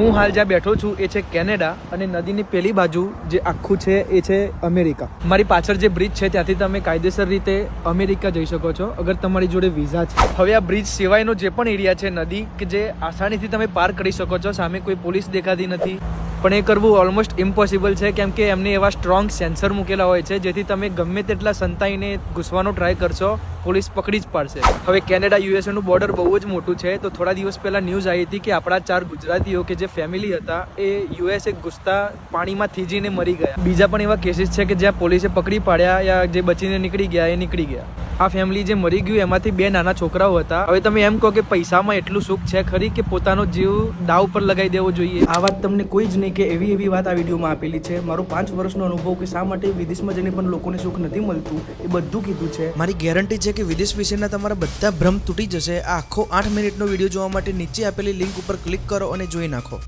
હું હાલ જ્યાં બેઠો છું, એ છે કેનેડા અને નદીની પેલી બાજુ જે આખું છે, એ છે અમેરિકા. મારી પાછળ જે બ્રિજ છે, ત્યાંથી તમે કાયદેસર રીતે અમેરિકા જઈ શકો છો, અગર તમારી જોડે વિઝા છે. હવે આ બ્રિજ સિવાયનો જે પણ એરિયા છે, નદી કે જે આસાનીથી તમે પાર કરી શકો છો, સામે કોઈ પોલીસ દેખાતી નથી. પણ એ કરવું ઓલમોસ્ટ ઇમ્પોસિબલ છે, કેમ કે એમને એવા સ્ટ્રોંગ સેન્સર મૂકેલા હોય છે, જેથી તમે ગમે તેટલા સંતાઈને ઘૂસવાનો ટ્રાય કરશો, પોલીસ પકડી જ પાડશે. હવે કેનેડા યુએસએનું બોર્ડર બહુ જ મોટું છે, તો થોડા દિવસ પહેલાં ન્યૂઝ આવી હતી કે આપણા ચાર ગુજરાતીઓ કે જે ફેમિલી હતા, એ યુએસએ ઘૂસતા પાણીમાં થીજીને મરી ગયા. બીજા પણ એવા કેસીસ છે કે જ્યાં પોલીસે પકડી પાડ્યા, યા જે બચીને નીકળી ગયા, એ નીકળી ગયા. આ ફેમિલી જે મરી ગયું એમાંથી બે નાના છોકરાઓ હતા. હવે તમે એમ કહો કે પૈસામાં એટલું સુખ છે ખરી કે પોતાનો જીવ દાવ પર લગાવી દેવો જોઈએ? આ વાત તમને કોઈ જ નહીં કે એવી એવી વાત આ વિડીયોમાં આપેલી છે. મારો પાંચ વર્ષનો અનુભવ કે શા માટે વિદેશમાં જઈને પણ લોકોને સુખ નથી મળતું એ બધું કીધું છે. મારી ગેરંટી છે કે વિદેશ વિશેના તમારા બધા ભ્રમ તૂટી જશે. આ આખો આઠ મિનિટનો વીડિયો જોવા માટે નીચે આપેલી લિંક ઉપર ક્લિક કરો અને જોઈ નાખો.